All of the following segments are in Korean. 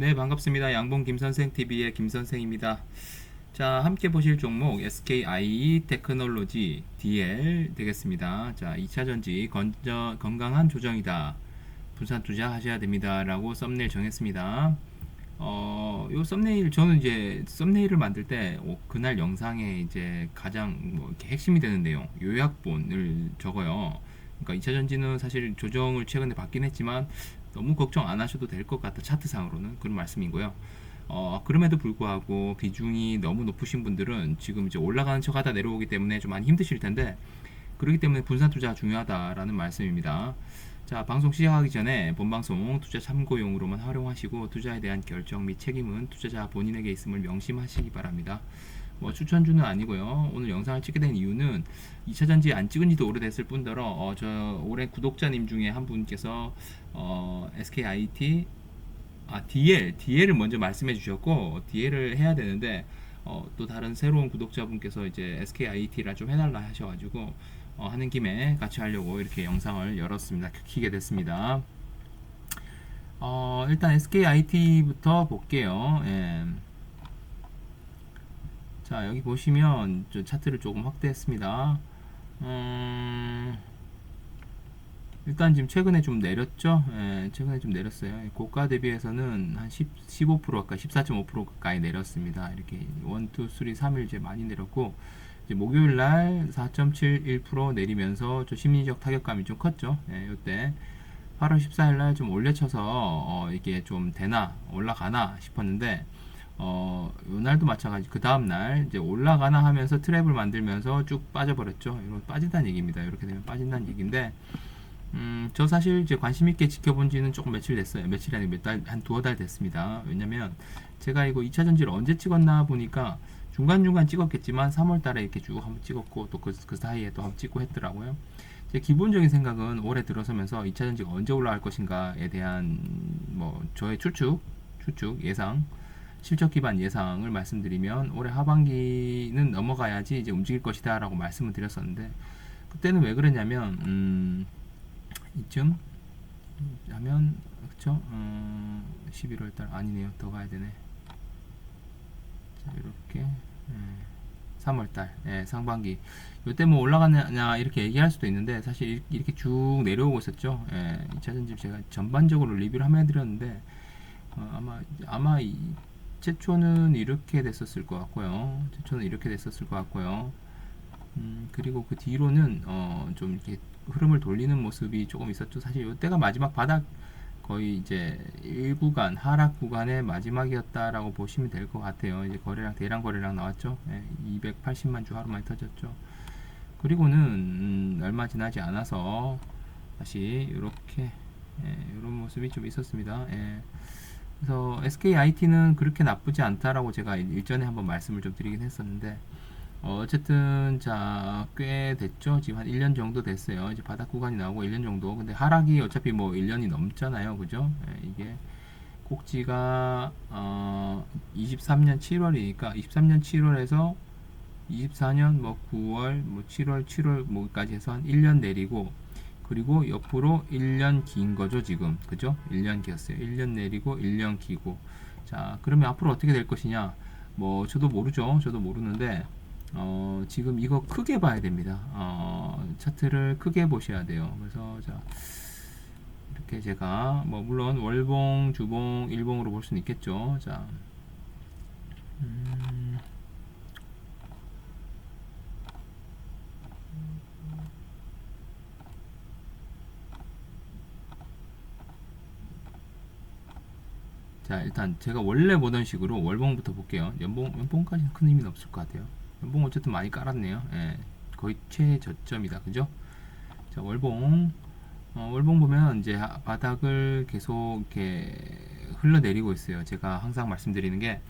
네, 반갑습니다. 양봉 김선생 TV의 김선생입니다. 자, 함께 보실 종목 SKI 테크놀로지 DL 되겠습니다. 자, 2차 전지 건저, 건강한 조정이다. 분산 투자하셔야 됩니다라고 썸네일 정했습니다. 어, 요 썸네일 저는 이제 썸네일을 만들 때 어, 그날 영상에 이제 가장 뭐 핵심이 되는 내용, 요약본을 적어요. 그러니까 2차 전지는 사실 조정을 최근에 받긴 했지만 너무 걱정 안 하셔도 될 것 같다 차트상으로는 그런 말씀이고요. 어, 그럼에도 불구하고 비중이 너무 높으신 분들은 지금 이제 올라가는 척 하다 내려오기 때문에 좀 많이 힘드실 텐데 그렇기 때문에 분산 투자 중요하다라는 말씀입니다. 자, 방송 시작하기 전에 본방송 투자 참고용으로만 활용하시고 투자에 대한 결정 및 책임은 투자자 본인에게 있음을 명심하시기 바랍니다. 뭐 추천주는 아니고요. 오늘 영상을 찍게 된 이유는 2차 전지 안 찍은 지도 오래됐을 뿐더러 어, 저 올해 구독자님 중에 한 분께서 어, SKIT 아 DL DL을 먼저 말씀해 주셨고 DL을 해야 되는데 어, 또 다른 새로운 구독자분께서 이제 SKIT라 좀 해달라 하셔가지고 어, 하는 김에 같이 하려고 이렇게 영상을 열었습니다. 키게 됐습니다. 어, 일단 SKIT부터 볼게요. 예. 자 여기 보시면 저 차트를 조금 확대했습니다. 음, 일단 지금 최근에 좀 내렸죠. 예, 최근에 좀 내렸어요. 고가 대비해서는 한 10, 15% 가까이 14.5% 가까이 내렸습니다. 이렇게 1, 2, 3, 3일 이제 많이 내렸고 목요일 날 4.71% 내리면서 좀 심리적 타격감이 좀 컸죠. 예, 이때 8월 14일 날 좀 올려쳐서 어, 이게 좀 되나 올라가나 싶었는데 어, 요날도 마찬가지. 그 다음날 이제 올라가나 하면서 트랩을 만들면서 쭉 빠져버렸죠. 이거 빠진다는 얘기입니다. 이렇게 되면 빠진다는 얘기인데, 음, 저 사실 이제 관심 있게 지켜본 지는 조금 며칠 됐어요. 며칠이 아니고 몇 달, 한 두어 달 됐습니다. 왜냐면 제가 이거 2차 전지를 언제 찍었나 보니까 중간중간 찍었겠지만 3월 달에 이렇게 쭉 한번 찍었고 또 그 그 사이에 또 한번 찍고 했더라고요. 제 기본적인 생각은 올해 들어서면서 2차 전지가 언제 올라갈 것인가에 대한 뭐 저의 추측, 추측, 예상 실적 기반 예상을 말씀드리면 올해 하반기는 넘어가야지 이제 움직일 것이다라고 말씀을 드렸었는데 그때는 왜 그랬냐면 음, 이쯤 하면 그쵸? 음, 11월 달 아니네요. 더 가야 되네. 자, 이렇게 예, 3월 달 예, 상반기 이때 뭐 올라가냐 이렇게 얘기할 수도 있는데 사실 이렇게 쭉 내려오고 있었죠. 예, 2차 전지 제가 전반적으로 리뷰를 한번 해드렸는데 어, 아마 아마 이 최초는 이렇게 됐었을 것 같고요. 최초는 이렇게 됐었을 것 같고요. 음, 그리고 그 뒤로는 어, 좀 이렇게 흐름을 돌리는 모습이 조금 있었죠. 사실 이때가 마지막 바닥 거의 이제 1구간 하락 구간의 마지막이었다라고 보시면 될 것 같아요. 이제 거래량 대량 거래량 나왔죠. 예, 280만 주 하루 만에 터졌죠. 그리고는 음, 얼마 지나지 않아서 다시 이렇게 예, 이런 모습이 좀 있었습니다. 예. 그래서 SKIT는 그렇게 나쁘지 않다라고 제가 일전에 한번 말씀을 좀 드리긴 했었는데 어, 어쨌든 자 꽤 됐죠? 지금 한 1년 정도 됐어요. 이제 바닥 구간이 나오고 1년 정도. 근데 하락이 어차피 뭐 1년이 넘잖아요. 그죠? 예, 이게 꼭지가 어, 23년 7월이니까 23년 7월에서 24년 뭐 9월 뭐 7월 7월 뭐까지 해서 한 1년 내리고 그리고 옆으로 1년 긴 거죠, 지금. 그죠? 1년 길었어요. 1년 내리고 1년 기고. 자, 그러면 앞으로 어떻게 될 것이냐? 뭐, 저도 모르죠. 저도 모르는데, 어, 지금 이거 크게 봐야 됩니다. 어, 차트를 크게 보셔야 돼요. 그래서, 자, 이렇게 제가, 뭐, 물론 월봉, 주봉, 일봉으로 볼 수는 있겠죠. 자, 음, 자 일단 제가 원래 보던 식으로 월봉부터 볼게요. 연봉 연봉까지는 큰 의미는 없을 것 같아요. 연봉 어쨌든 많이 깔았네요. 예, 거의 최저점이다. 그죠? 자 월봉. 어, 월봉 보면 이제 하- 바닥을 계속 이렇게 흘러내리고 있어요. 제가 항상 말씀드리는 게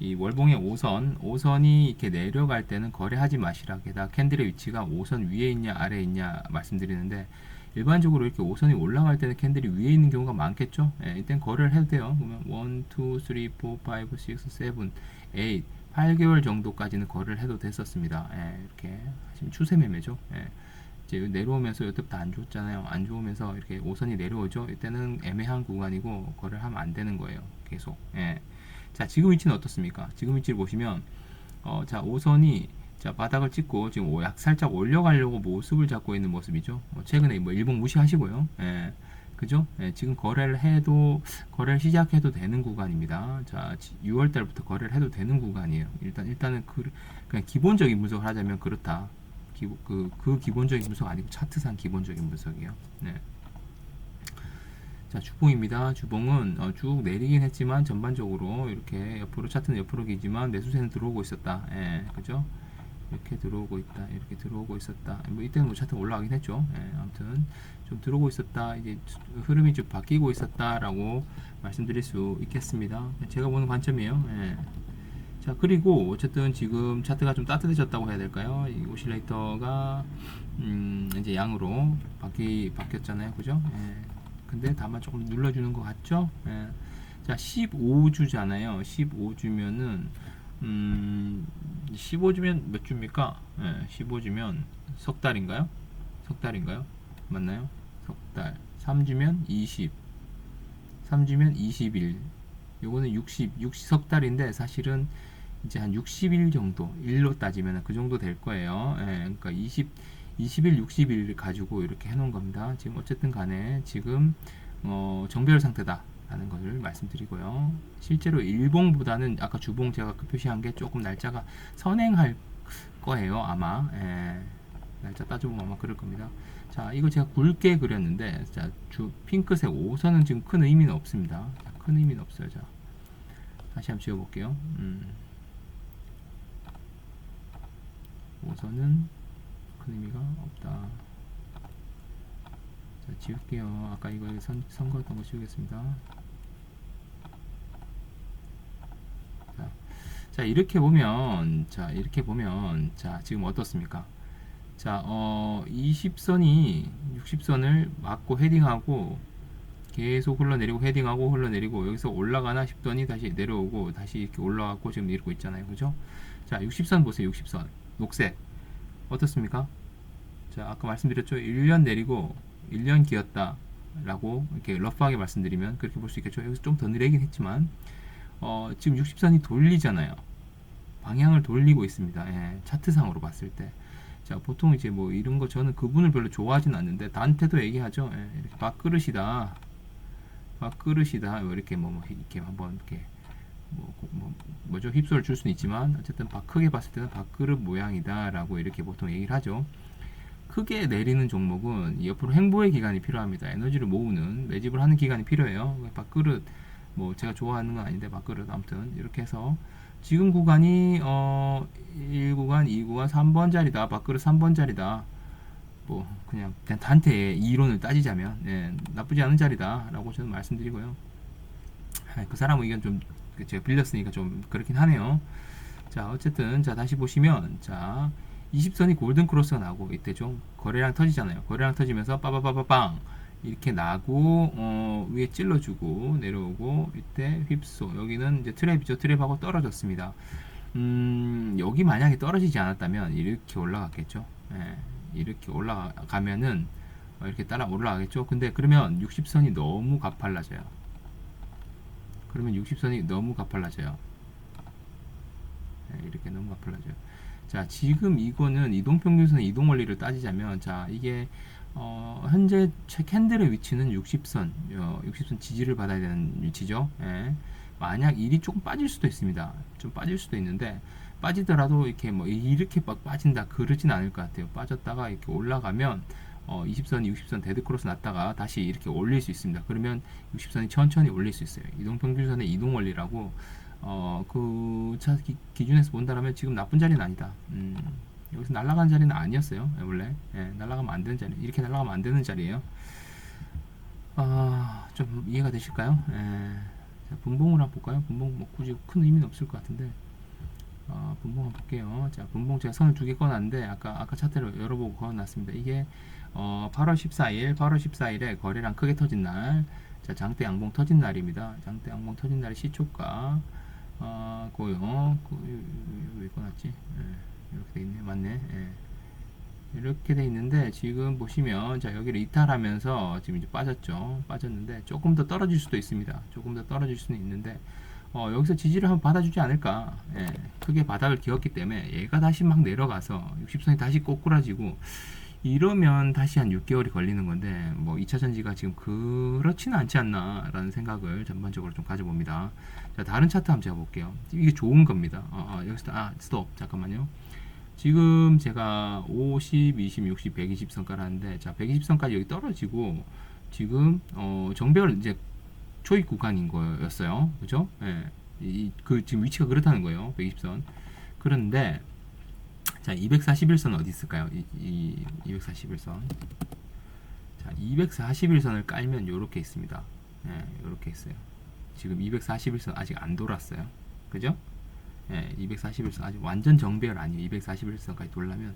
이 월봉의 5선 5선이 이렇게 내려갈 때는 거래하지 마시라. 게다가 캔들의 위치가 5선 위에 있냐 아래에 있냐 말씀드리는데 일반적으로 이렇게 5선이 올라갈 때는 캔들이 위에 있는 경우가 많겠죠. 예, 이땐 거래를 해도 돼요. 그러면 1, 2, 3, 4, 5, 6, 7, 8, 8개월 정도까지는 거래를 해도 됐었습니다. 예, 이렇게 하시면 추세 매매죠. 예, 이제 내려오면서 이때부터 안 좋잖아요. 안 좋으면서 이렇게 5선이 내려오죠. 이때는 애매한 구간이고 거래를 하면 안 되는 거예요. 계속. 예. 자, 지금 위치는 어떻습니까? 지금 위치를 보시면 어, 자, 5선이 자, 바닥을 찍고 지금 오- 약 살짝 올려가려고 모습을 잡고 있는 모습이죠. 뭐 최근에 뭐 일봉 무시하시고요. 예. 그죠? 예, 지금 거래를 해도 거래를 시작해도 되는 구간입니다. 자, 6월 달부터 거래를 해도 되는 구간이에요. 일단 일단은 그 그냥 기본적인 분석을 하자면 그렇다. 기, 그, 그 기본적인 분석 아니고 차트상 기본적인 분석이에요. 네. 자, 주봉입니다. 주봉은 어, 쭉 내리긴 했지만 전반적으로 이렇게 옆으로 차트는 옆으로 기지만 매수세는 들어오고 있었다. 예, 그죠? 이렇게 들어오고 있다. 이렇게 들어오고 있었다. 뭐 이때는 뭐 차트 올라가긴 했죠. 예, 아무튼 좀 들어오고 있었다. 이제 흐름이 좀 바뀌고 있었다라고 말씀드릴 수 있겠습니다. 제가 보는 관점이에요. 예. 자 그리고 어쨌든 지금 차트가 좀 따뜻해졌다고 해야 될까요? 이 오실레이터가 음, 이제 양으로 바뀌 바뀌었잖아요, 그죠? 예. 근데 다만 조금 눌러주는 것 같죠? 예. 자 15주잖아요. 15주면은 음, 15주면 몇 주입니까? 예, 15주면 석 달인가요? 석 달인가요? 맞나요? 석 달. 3주면 20. 3주면 20일. 요거는 60, 60 석 달인데 사실은 이제 한 60일 정도, 일로 따지면 그 정도 될 거예요. 예, 그러니까 20, 20일, 60일 가지고 이렇게 해놓은 겁니다. 지금 어쨌든 간에 지금 어, 정배열 상태다. 라는 것을 말씀드리고요. 실제로 일봉보다는 아까 주봉 제가 그 표시한 게 조금 날짜가 선행할 거예요. 아마. 예, 날짜 따져보면 아마 그럴 겁니다. 자, 이거 제가 굵게 그렸는데, 자, 주 핑크색 5선은 지금 큰 의미는 없습니다. 자, 큰 의미는 없어요. 자, 다시 한번 지워볼게요. 음. 5선은 큰 의미가 없다. 자, 지울게요. 아까 이거 선, 선거했던 거 지우겠습니다. 자, 자, 이렇게 보면, 자, 이렇게 보면, 자, 지금 어떻습니까? 자, 어, 20선이 60선을 맞고 헤딩하고 계속 흘러내리고 헤딩하고 흘러내리고 여기서 올라가나 싶더니 다시 내려오고 다시 이렇게 올라가고 지금 이러고 있잖아요. 그죠? 자, 60선 보세요. 60선. 녹색. 어떻습니까? 자, 아까 말씀드렸죠. 1년 내리고 1년 기었다. 라고 이렇게 러프하게 말씀드리면 그렇게 볼 수 있겠죠. 여기서 좀더 느리긴 했지만 어, 지금 60선이 돌리잖아요. 방향을 돌리고 있습니다. 예, 차트상으로 봤을 때. 자, 보통 이제 뭐 이런 거 저는 그분을 별로 좋아하진 않는데 나한테도 얘기하죠. 예, 이렇게 밥그릇이다. 밥그릇이다. 뭐 이렇게 뭐, 뭐 이렇게 한번 이렇게 뭐, 뭐 뭐죠 휩소를 줄 수는 있지만 어쨌든 밥 크게 봤을 때는 밥그릇 모양이다라고 이렇게 보통 얘기를 하죠. 크게 내리는 종목은 옆으로 행보의 기간이 필요합니다. 에너지를 모으는 매집을 하는 기간이 필요해요. 밥그릇 뭐 제가 좋아하는 건 아닌데 밥그릇 아무튼 이렇게 해서 지금 구간이 어 1구간, 2구간, 3번 자리다. 밥그릇 3번 자리다. 뭐 그냥 단테의 이론을 따지자면 예, 나쁘지 않은 자리다라고 저는 말씀드리고요. 아, 그 사람 의견 좀 제가 빌렸으니까 좀 그렇긴 하네요. 자 어쨌든 자 다시 보시면 자 20선이 골든 크로스가 나고 이때 좀 거래량 터지잖아요. 거래량 터지면서 빠바바바빵 이렇게 나고 어, 위에 찔러주고 내려오고 이때 휩소 여기는 이제 트랩이죠. 트랩하고 떨어졌습니다. 음, 여기 만약에 떨어지지 않았다면 이렇게 올라갔겠죠. 예, 이렇게 올라가면은 어, 이렇게 따라 올라가겠죠. 근데 그러면 60선이 너무 가팔라져요. 그러면 60선이 너무 가팔라져요. 예, 이렇게 너무 가팔라져요. 자, 지금 이거는 이동평균선 이동 원리를 따지자면 자, 이게 어, 현재 체 캔들의 위치는 60선, 어, 60선 지지를 받아야 되는 위치죠. 예. 만약 일이 조금 빠질 수도 있습니다. 좀 빠질 수도 있는데 빠지더라도 이렇게 뭐 이렇게 막 빠진다 그러진 않을 것 같아요. 빠졌다가 이렇게 올라가면 어, 20선, 60선 데드 크로스 났다가 다시 이렇게 올릴 수 있습니다. 그러면 60선이 천천히 올릴 수 있어요. 이동 평균선의 이동 원리라고 어, 그차 기준에서 본다면 지금 나쁜 자리는 아니다. 음, 여기서 날아간 자리는 아니었어요. 예, 원래 예, 날아가면 안 되는 자리. 이렇게 날아가면 안 되는 자리예요. 아, 좀 이해가 되실까요? 예. 자, 분봉을 한번 볼까요? 분봉 뭐 굳이 큰 의미는 없을 것 같은데. 어, 분봉 한번 볼게요. 자, 분봉 제가 선을 두 개 꺼놨는데 아까 아까 차트를 열어보고 꺼놨습니다. 이게 어, 8월 14일, 8월 14일에 거래량 크게 터진 날, 자, 장대 양봉 터진 날입니다. 장대 양봉 터진 날의 시초가 어, 고요. 그, 왜 꺼놨지? 예, 이렇게 돼 있네. 맞네. 예. 이렇게 돼 있는데 지금 보시면 자 여기를 이탈하면서 지금 이제 빠졌죠 빠졌는데 조금 더 떨어질 수도 있습니다 조금 더 떨어질 수는 있는데 어, 여기서 지지를 한번 받아주지 않을까 예, 크게 바닥을 기었기 때문에 얘가 다시 막 내려가서 60선이 다시 꼬꾸라지고 이러면 다시 한 6개월이 걸리는 건데 뭐 2차 전지가 지금 그렇지는 않지 않나 라는 생각을 전반적으로 좀 가져봅니다 자 다른 차트 한번 제가 볼게요. 이게 좋은 겁니다. 어, 어, 여기서 아 스톱. 잠깐만요. 지금 제가 50, 20, 60, 120선 깔았는데 자 120선까지 여기 떨어지고 지금 어 정배열 이제 초입 구간인 거였어요. 그죠? 예. 이, 그 지금 위치가 그렇다는 거예요. 120선. 그런데 자 241선 어디 있을까요? 이, 이 241선. 자 241선을 깔면 요렇게 있습니다. 예, 요렇게 있어요 지금 241선 아직 안 돌았어요 그죠 예, 241선 아직 완전 정배열 아니에요. 241선까지 돌려면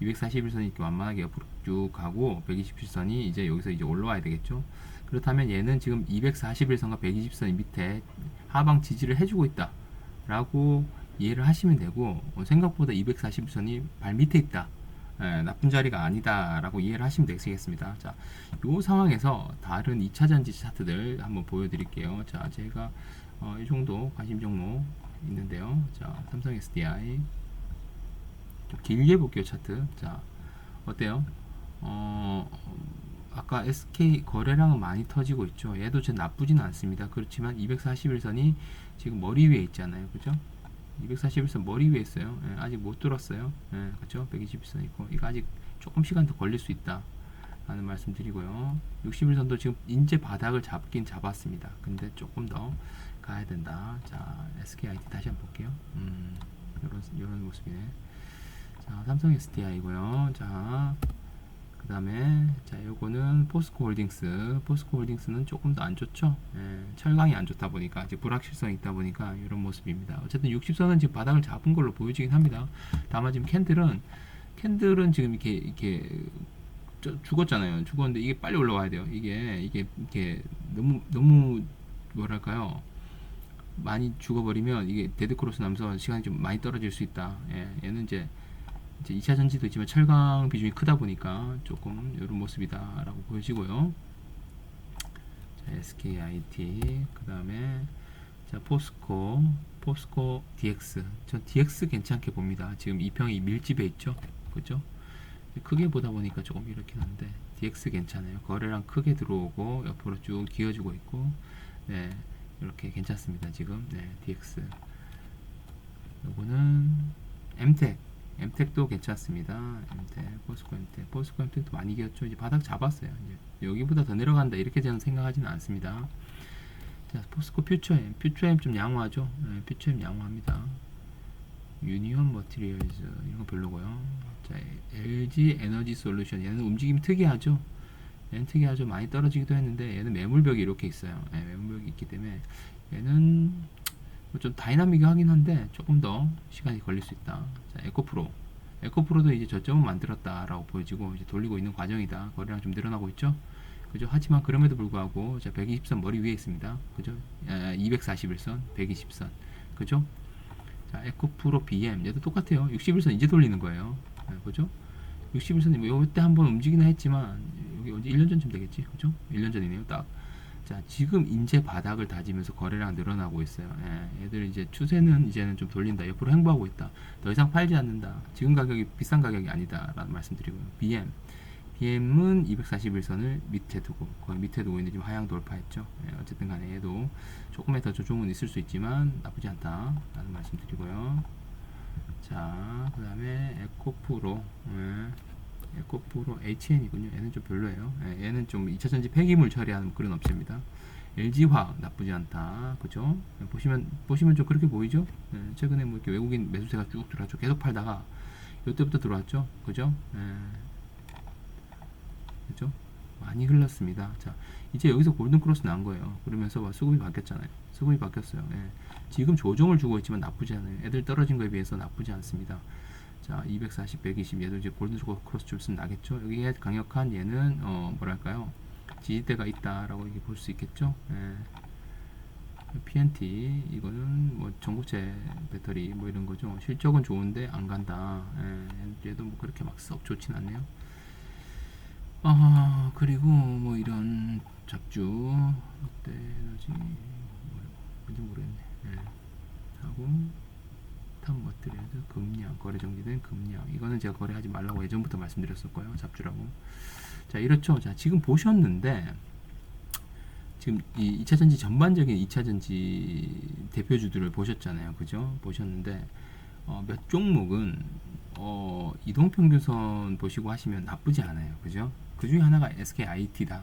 241선이 이렇게 완만하게 옆으로 쭉 가고 127선이 이제 여기서 이제 올라와야 되겠죠. 그렇다면 얘는 지금 241선과 120선 밑에 하방 지지를 해주고 있다라고 이해를 하시면 되고 어, 생각보다 241선이 발 밑에 있다. 예, 나쁜 자리가 아니다라고 이해를 하시면 되겠습니다. 자, 이 상황에서 다른 2차 전지 차트들 한번 보여드릴게요. 자, 제가 어, 이 정도 관심 종목 있는데요. 자, 삼성 SDI 좀 길게 볼게요 차트. 자, 어때요? 어, 아까 SK 거래량은 많이 터지고 있죠. 얘도 제 나쁘지는 않습니다. 그렇지만 241선이 지금 머리 위에 있잖아요. 그죠? 241선 머리 위에 있어요. 예, 아직 못 들었어요. 예, 그렇죠? 121선 있고 이거 아직 조금 시간 더 걸릴 수 있다. 라는 말씀 드리고요. 61선도 지금 인제 바닥을 잡긴 잡았습니다. 근데 조금 더 가야 된다. 자, SKIT 다시 한번 볼게요. 음, 요런, 요런 모습이네. 자, 삼성 SDI고요. 자, 그 다음에, 자, 요거는 포스코 홀딩스. 포스코 홀딩스는 조금 더 안 좋죠? 예, 철강이 안 좋다 보니까, 이제 불확실성이 있다 보니까, 이런 모습입니다. 어쨌든 60선은 지금 바닥을 잡은 걸로 보여지긴 합니다. 다만 지금 캔들은, 캔들은 지금 이렇게, 이렇게, 저- 죽었잖아요. 죽었는데 이게 빨리 올라와야 돼요. 이게 이게 이게 너무 너무 뭐랄까요? 많이 죽어버리면 이게 데드 크로스 나면서 시간이 좀 많이 떨어질 수 있다. 예, 얘는 이제 이제 2차 전지도 있지만 철강 비중이 크다 보니까 조금 이런 모습이다라고 보여지고요. 자, SKIT 그 다음에 자 포스코 포스코 DX 전 DX 괜찮게 봅니다. 지금 이평이 밀집해 있죠, 그죠? 크게 보다 보니까 조금 이렇게 하는데 DX 괜찮아요. 거래량 크게 들어오고 옆으로 쭉 기어주고 있고 네 이렇게 괜찮습니다. 지금 네 DX 요거는 MTEC도 괜찮습니다. MTEC 포스코 MTEC 포스코 MTEC도 많이 기었죠. 이제 바닥 잡았어요. 이제 여기보다 더 내려간다 이렇게 저는 생각하지는 않습니다. 자 포스코 퓨처엠 퓨처엠 좀 양호하죠. 네, 퓨처엠 양호합니다. 유니온 머티리얼즈 이런 거 별로고요. 자, LG 에너지 솔루션 얘는 움직임 특이하죠. 얘는 특이하죠. 많이 떨어지기도 했는데 얘는 매물벽이 이렇게 있어요. 예, 매물벽이 있기 때문에 얘는 뭐 좀 다이나믹하긴 한데 조금 더 시간이 걸릴 수 있다. 자, 에코프로. 에코프로도 이제 저점은 만들었다라고 보여지고 이제 돌리고 있는 과정이다. 거래량 좀 늘어나고 있죠. 그죠? 하지만 그럼에도 불구하고 자, 120선 머리 위에 있습니다. 그죠? 241선, 120선. 그죠? 자, 에코프로 BM 얘도 똑같아요. 61선 이제 돌리는 거예요. 네, 그죠? 61선이 뭐 이때 한번 움직이나 했지만 여기 언제 1년 전쯤 되겠지, 그죠? 1년 전이네요, 딱. 자, 지금 인제 바닥을 다지면서 거래량 늘어나고 있어요. 예, 얘들 이제 추세는 이제는 좀 돌린다. 옆으로 행보하고 있다. 더 이상 팔지 않는다. 지금 가격이 비싼 가격이 아니다 라는 말씀드리고요. BM BM은 241선을 밑에 두고 거의 밑에 두고 있는데 지금 하향 돌파했죠. 예, 어쨌든 간에 얘도 조금의 더 조정은 있을 수 있지만 나쁘지 않다 라는 말씀드리고요. 자, 그 다음에 에코프로 예, 에코프로 HN이군요. 얘는 좀 별로예요. 예, 얘는 좀 2차전지 폐기물 처리하는 그런 업체입니다. LG화학 나쁘지 않다. 그죠? 예, 보시면 보시면 좀 그렇게 보이죠? 예, 최근에 뭐 이렇게 외국인 매수세가 쭉 들어왔죠. 계속 팔다가 이때부터 들어왔죠. 그죠? 예, 그죠? 많이 흘렀습니다. 자, 이제 여기서 골든 크로스 난 거예요. 그러면서 막 수급이 바뀌었잖아요. 수급이 바뀌었어요. 예. 지금 조정을 주고 있지만 나쁘지 않아요. 애들 떨어진 거에 비해서 나쁘지 않습니다. 자, 240, 120 얘도 이제 골든 크로스 좀 있으면 나겠죠. 여기에 강력한 얘는 어 뭐랄까요? 지지대가 있다라고 이렇게 볼 수 있겠죠. 예. PNT 이거는 뭐 전고체 배터리 뭐 이런 거죠. 실적은 좋은데 안 간다. 예, 얘도 뭐 그렇게 막 썩 좋진 않네요. 아 그리고 뭐 이런 잡주 롯데 에너지 뭔지 모르겠네. 예. 하고 탑머트리얼드 금량 거래 정지된 금량 이거는 제가 거래하지 말라고 예전부터 말씀드렸었고요. 잡주라고. 자 이렇죠. 자 지금 보셨는데 지금 이 2차 전지 전반적인 2차 전지 대표주들을 보셨잖아요. 그죠? 보셨는데 어, 몇 종목은 어, 이동평균선 보시고 하시면 나쁘지 않아요. 그죠? 그 중에 하나가 SKIT다.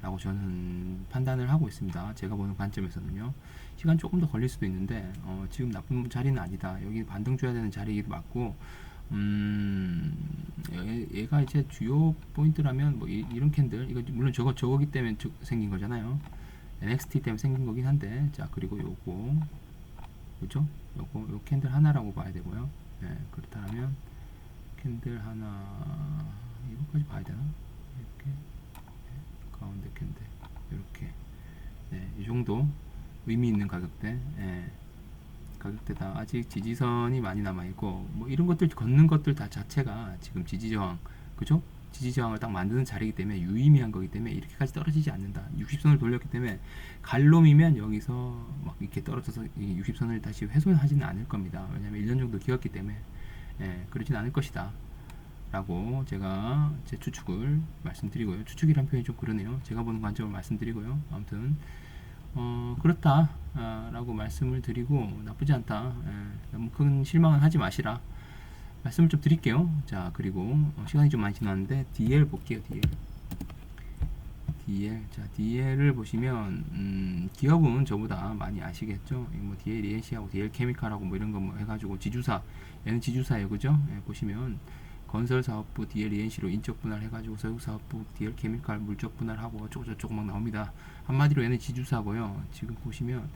라고 저는 판단을 하고 있습니다. 제가 보는 관점에서는요. 시간 조금 더 걸릴 수도 있는데, 어, 지금 나쁜 자리는 아니다. 여기 반등 줘야 되는 자리도 맞고, 음, 얘, 얘가 이제 주요 포인트라면, 뭐, 이, 런 캔들, 이거 물론 저거, 저거기 때문에 저- 생긴 거잖아요. NXT 때문에 생긴 거긴 한데, 자, 그리고 요거, 그죠? 요거, 요 캔들 하나라고 봐야 되고요. 예, 그렇다면, 캔들 하나, 이거까지 봐야 되나? 이렇게. 가운데 캔들 이렇게 네, 이 정도 의미 있는 가격대 예, 가격대다 아직 지지선이 많이 남아 있고 뭐 이런 것들 걷는 것들 다 자체가 지금 지지 저항 그죠? 지지 저항을 딱 만드는 자리이기 때문에 유의미한 거기 때문에 이렇게까지 떨어지지 않는다. 60선을 돌렸기 때문에 갈놈이면 여기서 막 이렇게 떨어져서 이 60선을 다시 훼손하지는 않을 겁니다. 왜냐하면 1년 정도 기었기 때문에 예, 그러진 않을 것이다. 라고 제가 제 추측을 말씀드리고요. 추측이란 표현이 좀 그러네요. 제가 보는 관점을 말씀드리고요. 아무튼 어, 그렇다 아, 라고 말씀을 드리고 나쁘지 않다. 예, 너무 큰 실망은 하지 마시라. 말씀을 좀 드릴게요. 자 그리고 어, 시간이 좀 많이 지났는데 DL 볼게요. DL. DL 자 DL을 보시면 음, 기업은 저보다 많이 아시겠죠? 이뭐 DL ENC하고 DL 케미칼하고 뭐 이런 거 뭐 해가지고 지주사 얘는 지주사예요, 그죠? 예, 보시면 건설 사업부 DL ENC로 인적 분할 해가지고 서육 사업부 DL 케미칼 물적 분할하고 어쩌고 저쩌고 막 나옵니다. 한마디로 얘는 지주사고요. 지금 보시면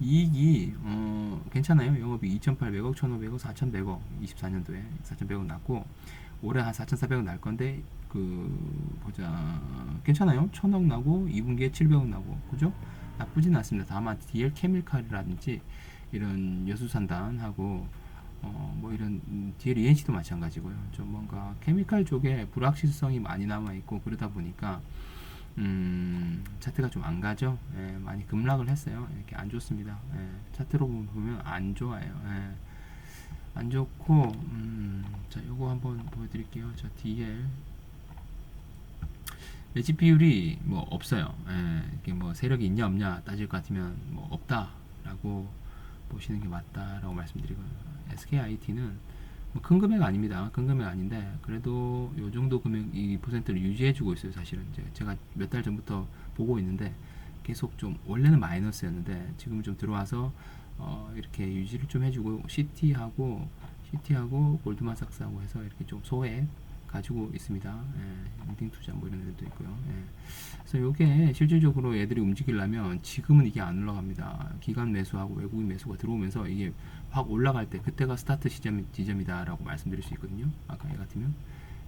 이익이 어, 괜찮아요. 영업이 2,800억, 1,500억, 4,100억 24년도에 4,100억 났고 올해 한 4,400억 날 건데 그 보자 괜찮아요. 1,000억 나고 2분기에 700억 나고 그죠? 나쁘진 않습니다. 다만 DL 케미칼이라든지 이런 여수산단하고 어, 뭐 이런 음, DL ENC도 마찬가지고요. 좀 뭔가 케미칼 쪽에 불확실성이 많이 남아 있고 그러다 보니까 음, 차트가 좀 안 가죠. 예, 많이 급락을 했어요. 이렇게 안 좋습니다. 예, 차트로 보면 안 좋아요. 예, 안 좋고 음, 자 요거 한번 보여드릴게요. 자 DL 매집 비율이 뭐 없어요. 예, 이게 뭐 세력이 있냐 없냐 따질 것 같으면 뭐 없다라고 보시는 게 맞다라고 말씀드리고 SKIT는 뭐 큰 금액 아닙니다. 큰 금액 아닌데 그래도 요 정도 금액 이 퍼센트를 유지해주고 있어요. 사실은 이제 제가 몇 달 전부터 보고 있는데 계속 좀 원래는 마이너스였는데 지금 좀 들어와서 어 이렇게 유지를 좀 해주고 CT하고 CT하고 골드만삭스하고 해서 이렇게 좀 소액 가지고 있습니다. 예, 인딩 투자 뭐 이런 애들도 있고요. 예. 그래서 이게 실질적으로 애들이 움직이려면 지금은 이게 안 올라갑니다. 기관 매수하고 외국인 매수가 들어오면서 이게 확 올라갈 때 그때가 스타트 시점 지점이다라고 말씀드릴 수 있거든요. 아까 얘 같으면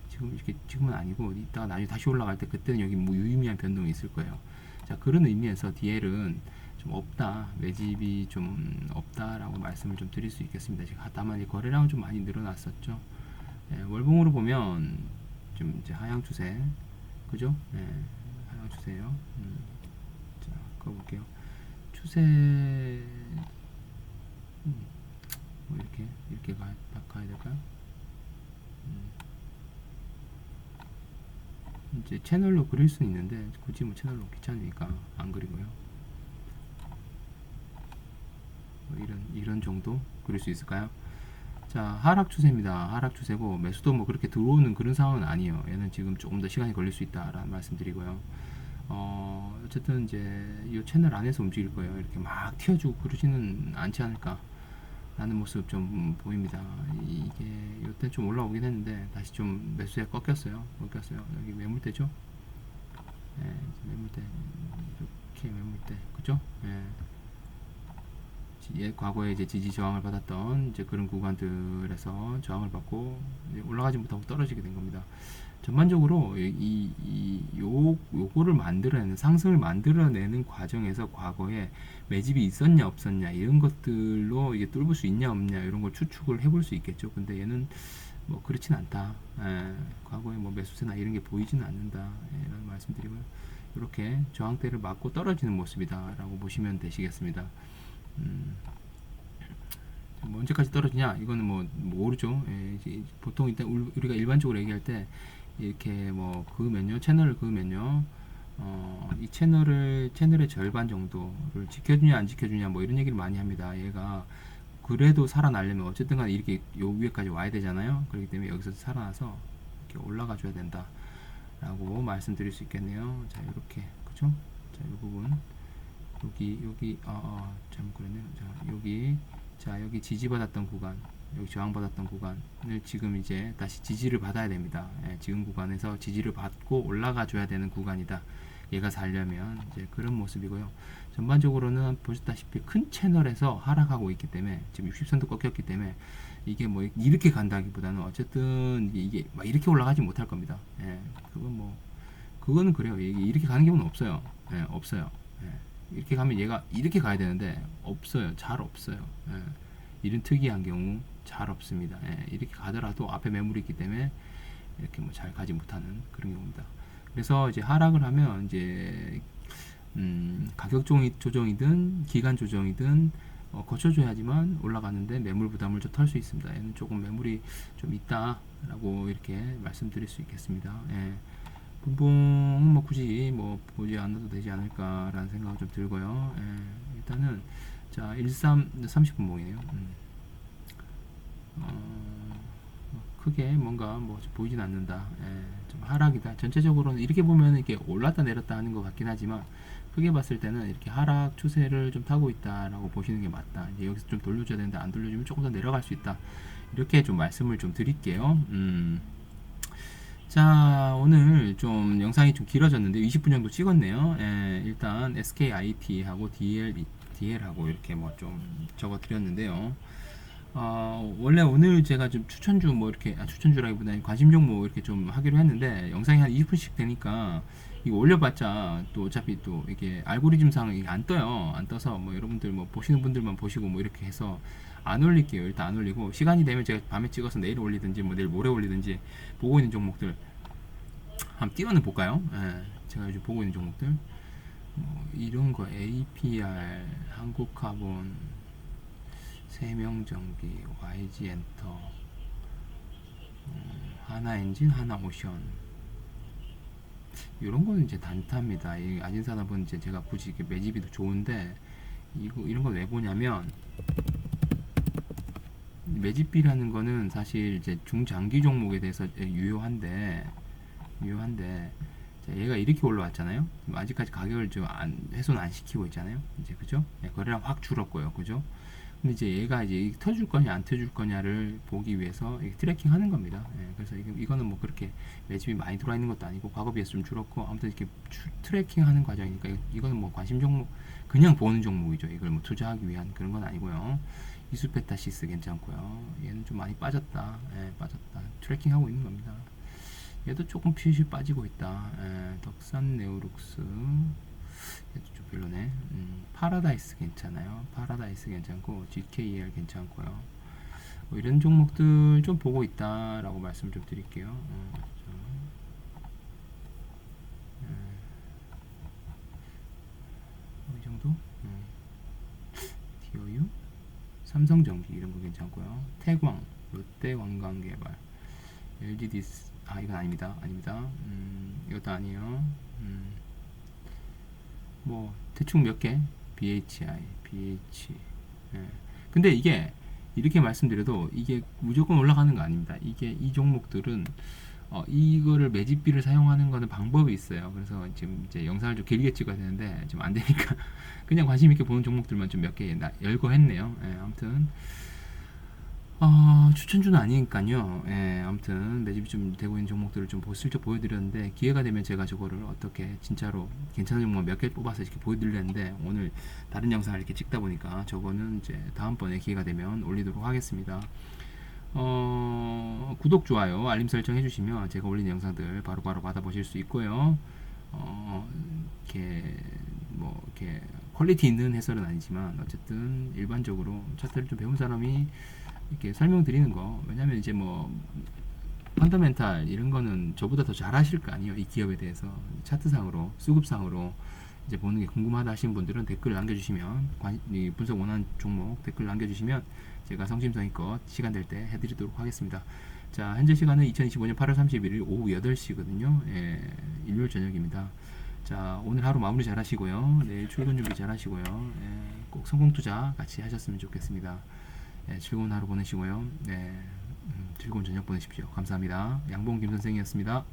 지금 이렇게 지금은 아니고 이따가 나중에 다시 올라갈 때 그때는 여기 뭐 유의미한 변동이 있을 거예요. 자 그런 의미에서 DL은 좀 없다 매집이 좀 없다라고 말씀을 좀 드릴 수 있겠습니다. 지금 다만 이 거래량은 좀 많이 늘어났었죠. 예, 월봉으로 보면 좀 이제 하향 추세, 그죠? 예, 하향 추세요. 음, 자, 가볼게요. 추세, 음, 뭐 이렇게 이렇게 가, 가야 될까요? 음, 이제 채널로 그릴 수는 있는데 굳이 뭐 채널로 귀찮으니까 안 그리고요. 뭐 이런 이런 정도 그릴 수 있을까요? 자 하락 추세입니다. 하락 추세고 매수도 뭐 그렇게 들어오는 그런 상황은 아니에요. 얘는 지금 조금 더 시간이 걸릴 수 있다라는 말씀드리고요. 어 어쨌든 이제 이 채널 안에서 움직일 거예요. 이렇게 막 튀어주고 그러지는 않지 않을까. 라는 모습 좀 보입니다. 이게 이때 좀 올라오긴 했는데 다시 좀 매수에 꺾였어요. 꺾였어요. 여기 매물대죠? 예, 매물대 이렇게 매물대 그죠? 예. 예, 과거에 이제 지지 저항을 받았던 이제 그런 구간들에서 저항을 받고 올라가지 못하고 떨어지게 된 겁니다. 전반적으로 이, 이, 이 요, 요거를 만들어내는 상승을 만들어내는 과정에서 과거에 매집이 있었냐 없었냐 이런 것들로 이게 뚫을 수 있냐 없냐 이런 걸 추측을 해볼 수 있겠죠. 근데 얘는 뭐 그렇진 않다. 예, 과거에 뭐 매수세나 이런 게 보이지는 않는다. 예, 라는 말씀드리고요. 이렇게 저항대를 맞고 떨어지는 모습이다라고 보시면 되시겠습니다. 음, 뭐 언제까지 떨어지냐 이거는 뭐 모르죠. 예, 보통 일단 울- 우리가 일반적으로 얘기할 때 이렇게 뭐 그으면요 채널을 그으면요 어, 이 채널을 채널의 절반 정도를 지켜주냐 안 지켜주냐 뭐 이런 얘기를 많이 합니다. 얘가 그래도 살아나려면 어쨌든 간에 이렇게 요 위에까지 와야 되잖아요. 그렇기 때문에 여기서 살아나서 이렇게 올라가 줘야 된다. 라고 말씀드릴 수 있겠네요. 자, 이렇게 그죠? 자, 이 부분 여기 여기 아, 아 잘못 그랬네요. 자, 여기 자, 여기 지지받았던 구간, 여기 저항받았던 구간을 지금 이제 다시 지지를 받아야 됩니다. 예, 지금 구간에서 지지를 받고 올라가 줘야 되는 구간이다. 얘가 살려면 이제 그런 모습이고요. 전반적으로는 보셨다시피 큰 채널에서 하락하고 있기 때문에 지금 60선도 꺾였기 때문에 이게 뭐 이렇게 간다기보다는 어쨌든 이게 막 이렇게 올라가지 못할 겁니다. 예, 그건 뭐 그거는 그래요. 이게 이렇게 가는 경우는 없어요. 예, 없어요. 예, 이렇게 가면 얘가 이렇게 가야 되는데 없어요. 잘 없어요. 예, 이런 특이한 경우 잘 없습니다. 예, 이렇게 가더라도 앞에 매물이 있기 때문에 이렇게 뭐 잘 가지 못하는 그런 경우입니다. 그래서 이제 하락을 하면 이제 음, 가격 조정이- 조정이든 기간 조정이든 어, 거쳐줘야지만 올라가는데 매물 부담을 좀 털 수 있습니다. 얘는 조금 매물이 좀 있다라고 이렇게 말씀드릴 수 있겠습니다. 예. 분봉은 뭐 굳이 뭐 보지 않아도 되지 않을까라는 생각이 좀 들고요. 예. 일단은 자 13, 30분봉이네요. 음. 어, 뭐 크게 뭔가 뭐 보이진 않는다. 예, 좀 하락이다. 전체적으로는 이렇게 보면 이렇게 올랐다 내렸다 하는 것 같긴 하지만 크게 봤을 때는 이렇게 하락 추세를 좀 타고 있다라고 보시는 게 맞다. 이제 여기서 좀 돌려줘야 되는데 안 돌려주면 조금 더 내려갈 수 있다. 이렇게 좀 말씀을 좀 드릴게요. 음. 자, 오늘 좀 영상이 좀 길어졌는데 20분 정도 찍었네요. 예, 일단 SKIT하고 DL, DL하고 이렇게 뭐 좀 적어 드렸는데요. 어, 원래 오늘 제가 좀 추천주 뭐 이렇게 아, 추천주라기보다는 관심 종목 이렇게 좀 하기로 했는데 영상이 한 20분씩 되니까 이거 올려봤자 또 어차피 또 이게 알고리즘상 이게 안 떠요. 안 떠서 뭐 여러분들 뭐 보시는 분들만 보시고 뭐 이렇게 해서 안 올릴게요. 일단 안 올리고 시간이 되면 제가 밤에 찍어서 내일 올리든지 뭐 내일 모레 올리든지 보고 있는 종목들 한번 띄워는 볼까요? 예, 제가 요즘 보고 있는 종목들 뭐 이런 거 APR, 한국카본, 세명전기, YG엔터, 음, 하나엔진, 하나오션 이런 거는 이제 단타입니다. 이 아진산업은 이제 제가 굳이 이렇게 매집이도 좋은데 이거 이런 걸 왜 보냐면 매집비라는 거는 사실 이제 중장기 종목에 대해서 유효한데 유효한데 자, 얘가 이렇게 올라왔잖아요. 지금 아직까지 가격을 좀 안, 훼손 안 시키고 있잖아요. 이제 그죠? 네, 거래량 확 줄었고요. 그죠? 근데 이제 얘가 이제 이 터줄 거냐 안 터줄 거냐를 보기 위해서 트래킹 하는 겁니다. 예, 그래서 이거, 이거는 뭐 그렇게 매집이 많이 들어와 있는 것도 아니고 과거 비해서 좀 줄었고 아무튼 이렇게 추- 트래킹 하는 과정이니까 이- 이거는 뭐 관심 종목 그냥 보는 종목이죠. 이걸 뭐 투자하기 위한 그런 건 아니고요. 이수페타시스 괜찮고요. 얘는 좀 많이 빠졌다. 예, 빠졌다. 트래킹 하고 있는 겁니다. 얘도 조금 피시 빠지고 있다. 예, 덕산 네오룩스 별로네. 음, 파라다이스 괜찮아요. 파라다이스 괜찮고 GKR 괜찮고요. 뭐 이런 종목들 좀 보고 있다라고 말씀을 좀 드릴게요. 어, 자. 음, 뭐 이 정도? 음. TOU, 삼성전기 이런 거 괜찮고요. 태광, 롯데관광개발, LG디스 아 이건 아닙니다. 아닙니다. 음, 이것도 아니에요. 음, 뭐 대충 몇 개? BHI, BH. 예. 근데 이게 이렇게 말씀드려도 이게 무조건 올라가는 거 아닙니다. 이게 이 종목들은 어, 이거를 매집비를 사용하는 거는 방법이 있어요. 그래서 지금 이제 영상을 좀 길게 찍어야 되는데 지금 안 되니까 그냥 관심 있게 보는 종목들만 좀 몇 개 열거 했네요. 예, 아무튼 어, 추천주는 아니니까요. 예, 아무튼 매집이 좀 되고 있는 종목들을 좀 보- 슬쩍 보여드렸는데 기회가 되면 제가 저거를 어떻게 진짜로 괜찮은 종목 몇 개 뽑아서 이렇게 보여드리려는데 오늘 다른 영상을 이렇게 찍다 보니까 저거는 이제 다음번에 기회가 되면 올리도록 하겠습니다. 어, 구독, 좋아요, 알림 설정 해주시면 제가 올리는 영상들 바로바로 받아보실 수 있고요. 어, 이렇게 뭐 이렇게 퀄리티 있는 해설은 아니지만 어쨌든 일반적으로 차트를 좀 배운 사람이 이렇게 설명드리는 거. 왜냐면 이제 뭐 펀더멘탈 이런 거는 저보다 더 잘하실 거 아니에요 이 기업에 대해서. 차트상으로 수급상으로 이제 보는 게 궁금하다 하시는 분들은 댓글 남겨주시면 관, 이 분석 원하는 종목 댓글 남겨주시면 제가 성심성의껏 시간 될 때 해드리도록 하겠습니다. 자 현재 시간은 2025년 8월 31일 오후 8시거든요. 예, 일요일 저녁입니다. 자 오늘 하루 마무리 잘 하시고요. 내일 출근 준비 잘 하시고요. 예, 꼭 성공 투자 같이 하셨으면 좋겠습니다 예, 즐거운 하루 보내시고요. 네, 음, 즐거운 저녁 보내십시오. 감사합니다. 양봉 김 선생이었습니다